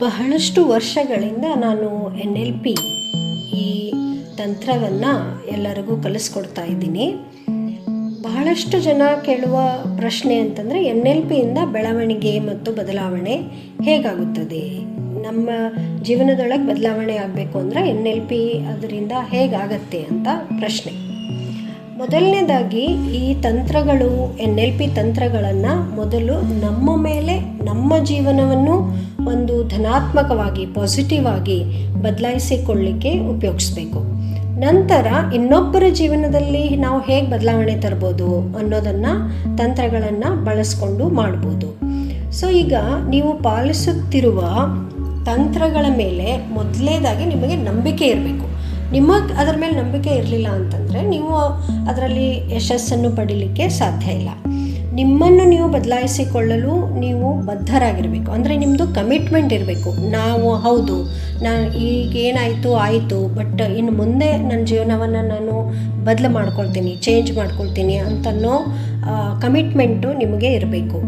ಬಹಳಷ್ಟು ವರ್ಷಗಳಿಂದ ನಾನು ಎನ್ ಎಲ್ ಪಿ ಈ ತಂತ್ರವನ್ನು ಎಲ್ಲರಿಗೂ ಕಲಿಸ್ಕೊಡ್ತಾ ಇದ್ದೀನಿ. ಬಹಳಷ್ಟು ಜನ ಕೇಳುವ ಪ್ರಶ್ನೆ ಅಂತಂದರೆ ಎನ್ ಎಲ್ ಪಿಯಿಂದ ಬೆಳವಣಿಗೆ ಮತ್ತು ಬದಲಾವಣೆ ಹೇಗಾಗುತ್ತದೆ? ನಮ್ಮ ಜೀವನದೊಳಗೆ ಬದಲಾವಣೆ ಆಗಬೇಕು ಅಂದರೆ ಎನ್ ಎಲ್ ಪಿ ಅದರಿಂದ ಹೇಗಾಗತ್ತೆ ಅಂತ ಪ್ರಶ್ನೆ. ಮೊದಲನೇದಾಗಿ ಈ ತಂತ್ರಗಳು, ಎನ್ ಎಲ್ ಪಿ ತಂತ್ರಗಳನ್ನು ಮೊದಲು ನಮ್ಮ ಮೇಲೆ ನಮ್ಮ ಜೀವನವನ್ನು ಒಂದು ಧನಾತ್ಮಕವಾಗಿ ಪಾಸಿಟಿವ್ ಆಗಿ ಬದಲಾಯಿಸಿಕೊಳ್ಳಿಕ್ಕೆ ಉಪಯೋಗಿಸ್ಬೇಕು. ನಂತರ ಇನ್ನೊಬ್ಬರ ಜೀವನದಲ್ಲಿ ನಾವು ಹೇಗೆ ಬದಲಾವಣೆ ತರ್ಬೋದು ಅನ್ನೋದನ್ನು, ತಂತ್ರಗಳನ್ನು ಬಳಸ್ಕೊಂಡು ಮಾಡ್ಬೋದು. ಸೊ ಈಗ ನೀವು ಪಾಲಿಸುತ್ತಿರುವ ತಂತ್ರಗಳ ಮೇಲೆ ಮೊದಲೇದಾಗಿ ನಿಮಗೆ ನಂಬಿಕೆ ಇರಬೇಕು. ನಿಮಗೆ ಅದರ ಮೇಲೆ ನಂಬಿಕೆ ಇರಲಿಲ್ಲ ಅಂತಂದರೆ ನೀವು ಅದರಲ್ಲಿ ಯಶಸ್ಸನ್ನು ಪಡೀಲಿಕ್ಕೆ ಸಾಧ್ಯ ಇಲ್ಲ. ನಿಮ್ಮನ್ನು ನೀವು ಬದಲಾಯಿಸಿಕೊಳ್ಳಲು ನೀವು ಬದ್ಧರಾಗಿರಬೇಕು. ಅಂದರೆ ನಿಮ್ಮದು ಕಮಿಟ್ಮೆಂಟ್ ಇರಬೇಕು. ನಾವು ಹೌದು, ನಾನು ಈಗ ಏನಾಯಿತು, ಆಯಿತು ಬಟ್ ಇನ್ನು ಮುಂದೆ ನನ್ನ ಜೀವನವನ್ನು ನಾನು ಬದಲು ಮಾಡ್ಕೊಳ್ತೀನಿ ಚೇಂಜ್ ಮಾಡ್ಕೊಳ್ತೀನಿ ಅಂತನ್ನೋ ಕಮಿಟ್ಮೆಂಟು ನಿಮಗೆ ಇರಬೇಕು.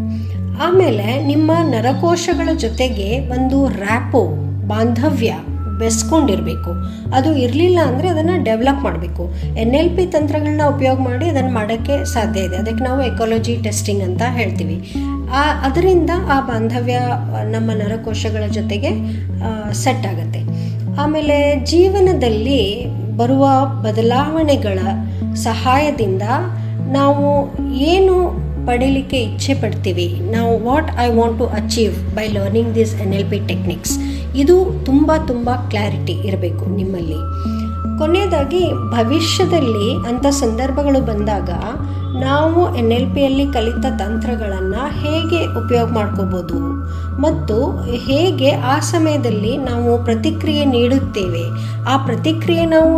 ಆಮೇಲೆ ನಿಮ್ಮ ನರಕೋಶಗಳ ಜೊತೆಗೆ ಒಂದು ರ್ಯಾಪೋ ಬಾಂಧವ್ಯ. ಬೆಸ್ಕೊಂಡಿರಬೇಕು. ಅದು ಇರಲಿಲ್ಲ ಅಂದರೆ ಅದನ್ನು ಡೆವಲಪ್ ಮಾಡಬೇಕು. ಎನ್ ಎಲ್ ಪಿ ತಂತ್ರಗಳನ್ನ ಉಪಯೋಗ ಮಾಡಿ ಅದನ್ನು ಮಾಡೋಕ್ಕೆ ಸಾಧ್ಯ ಇದೆ. ಅದಕ್ಕೆ ನಾವು ಎಕಾಲಜಿ ಟೆಸ್ಟಿಂಗ್ ಅಂತ ಹೇಳ್ತೀವಿ. ಆ, ಅದರಿಂದ ಆ ಬಾಂಧವ್ಯ, ನಮ್ಮ ನರಕೋಶಗಳ ಜೊತೆಗೆ ಸೆಟ್ ಆಗುತ್ತೆ. ಆಮೇಲೆ ಜೀವನದಲ್ಲಿ ಬರುವ ಬದಲಾವಣೆಗಳ ಸಹಾಯದಿಂದ ನಾವು ಏನು ಪಡೀಲಿಕ್ಕೆ ಇಚ್ಛೆ ಪಡ್ತೀವಿ? ನಾವು what I want to achieve by learning this N L P techniques ಇದು ತುಂಬ ತುಂಬ ಕ್ಲಾರಿಟಿ ಇರಬೇಕು ನಿಮ್ಮಲ್ಲಿ. ಕೊನೆಯದಾಗಿ ಭವಿಷ್ಯದಲ್ಲಿ ಅಂಥ ಸಂದರ್ಭಗಳು ಬಂದಾಗ ನಾವು ಎನ್ ಎಲ್ ಪಿಯಲ್ಲಿ ಕಲಿತ ತಂತ್ರಗಳನ್ನು ಹೇಗೆ ಉಪಯೋಗ ಮಾಡ್ಕೋಬೋದು? ಮತ್ತು ಹೇಗೆ ಆ ಸಮಯದಲ್ಲಿ ನಾವು ಪ್ರತಿಕ್ರಿಯೆ ನೀಡುತ್ತೇವೆ? ಆ ಪ್ರತಿಕ್ರಿಯೆ ನಾವು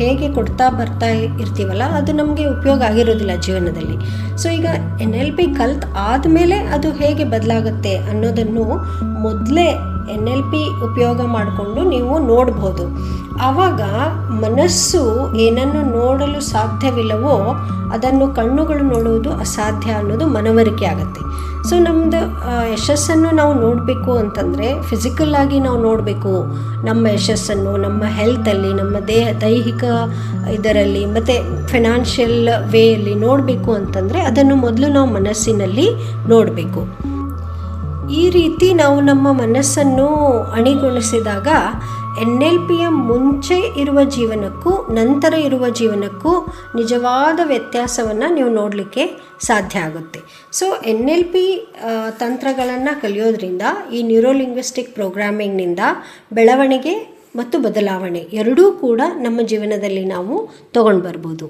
ಹೇಗೆ ಕೊಡ್ತಾ ಬರ್ತಾ ಇರ್ತೀವಲ್ಲ, ಅದು ನಮಗೆ ಉಪಯೋಗ ಆಗಿರೋದಿಲ್ಲ ಜೀವನದಲ್ಲಿ. ಸೊ ಈಗ ಎನ್ ಎಲ್ ಪಿ ಕಲ್ತ್ ಆದಮೇಲೆ ಅದು ಹೇಗೆ ಬದಲಾಗುತ್ತೆ ಅನ್ನೋದನ್ನು ಮೊದಲೇ ಎನ್ ಎಲ್ ಪಿ ಉಪಯೋಗ ಮಾಡಿಕೊಂಡು ನೀವು ನೋಡ್ಬೋದು. ಆವಾಗ ಮನಸ್ಸು ಏನನ್ನು ನೋಡಲು ಸಾಧ್ಯವಿಲ್ಲವೋ ಅದನ್ನು ಕಣ್ಣುಗಳು ನೋಡುವುದು ಅಸಾಧ್ಯ ಅನ್ನೋದು ಮನವರಿಕೆ ಆಗುತ್ತೆ. ಸೊ ನಮ್ಮದು ಯಶಸ್ಸನ್ನು ನಾವು ನೋಡಬೇಕು ಅಂತಂದರೆ ಫಿಸಿಕಲ್ ಆಗಿ ನಾವು ನೋಡಬೇಕು. ನಮ್ಮ ಯಶಸ್ಸನ್ನು, ನಮ್ಮ ಹೆಲ್ತಲ್ಲಿ ನಮ್ಮ ದೇಹ, ದೈಹಿಕ ಇದರಲ್ಲಿ, ಮತ್ತು ಫಿನಾನ್ಷಿಯಲ್ ವೇಯಲ್ಲಿ ನೋಡಬೇಕು ಅಂತಂದರೆ, ಅದನ್ನು ಮೊದಲು ನಾವು ಮನಸ್ಸಿನಲ್ಲಿ ನೋಡಬೇಕು. ಈ ರೀತಿ ನಾವು ನಮ್ಮ ಮನಸ್ಸನ್ನು ಅಣಿಗೊಳಿಸಿದಾಗ ಎನ್ ಎಲ್ ಪಿಯ ಮುಂಚೆ ಇರುವ ಜೀವನಕ್ಕೂ ನಂತರ ಇರುವ ಜೀವನಕ್ಕೂ ನಿಜವಾದ ವ್ಯತ್ಯಾಸವನ್ನು ನೀವು ನೋಡಲಿಕ್ಕೆ ಸಾಧ್ಯ ಆಗುತ್ತೆ. ಸೊ ಎನ್ ಎಲ್ ಪಿ ತಂತ್ರಗಳನ್ನು ಕಲಿಯೋದ್ರಿಂದ ಈ ನ್ಯೂರೋಲಿಂಗ್ವಿಸ್ಟಿಕ್ ಪ್ರೋಗ್ರಾಮಿಂಗ್ನಿಂದ ಬೆಳವಣಿಗೆ ಮತ್ತು ಬದಲಾವಣೆ ಎರಡೂ ಕೂಡ ನಮ್ಮ ಜೀವನದಲ್ಲಿ ನಾವು ತೊಗೊಂಡು ಬರ್ಬೋದು.